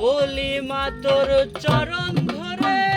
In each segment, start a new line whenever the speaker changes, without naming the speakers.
বলি মাতর চরণ ধরে।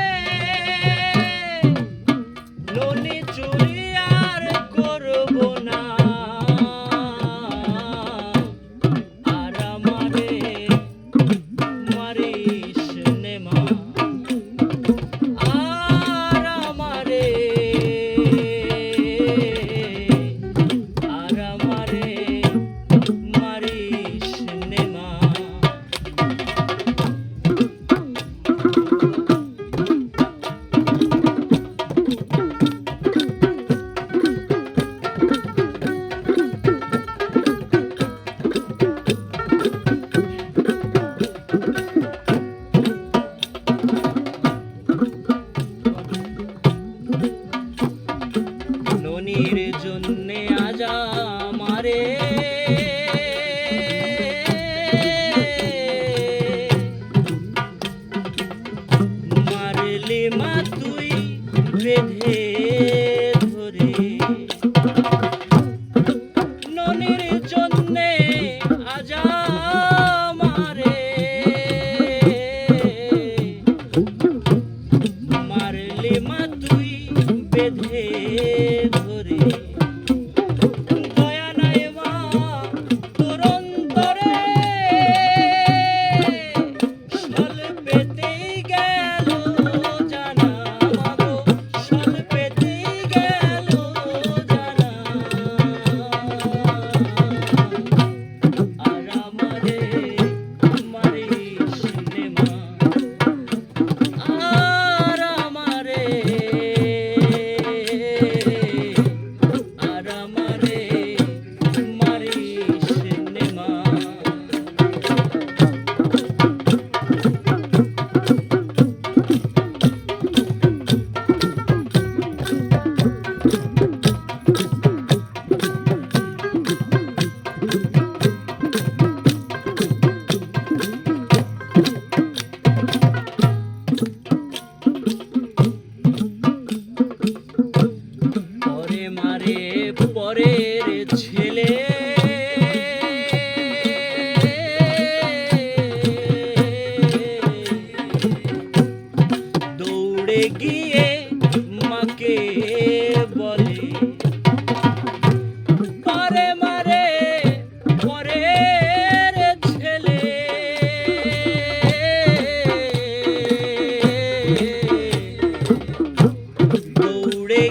Yeah.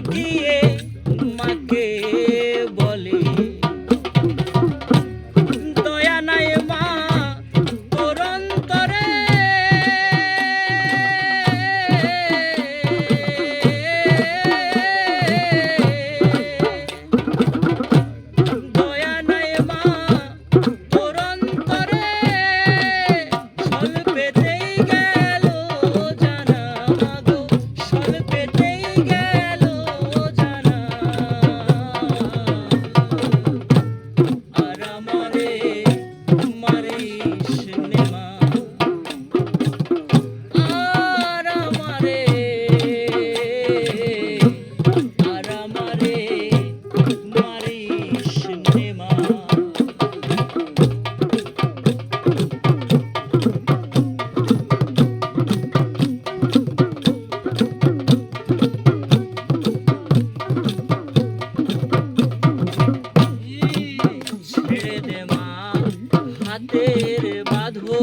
গিয়ে হাতের বাঁধো।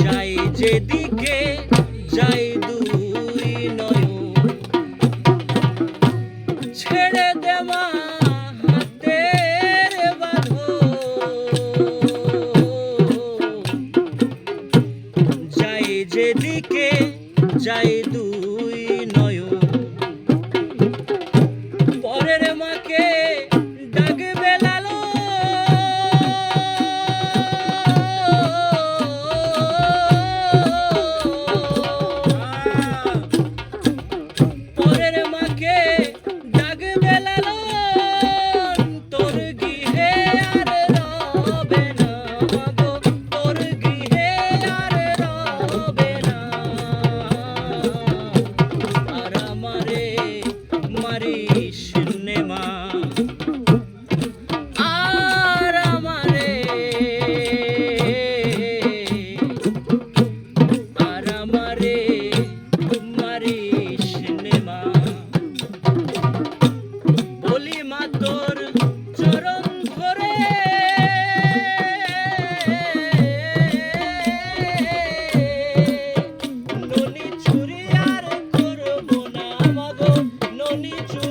যাই যেদিকে যাই দুই নয় ছেড়ে দেওয়া হাতের বাঁধো। যাই যেদিকে যাই
I need you.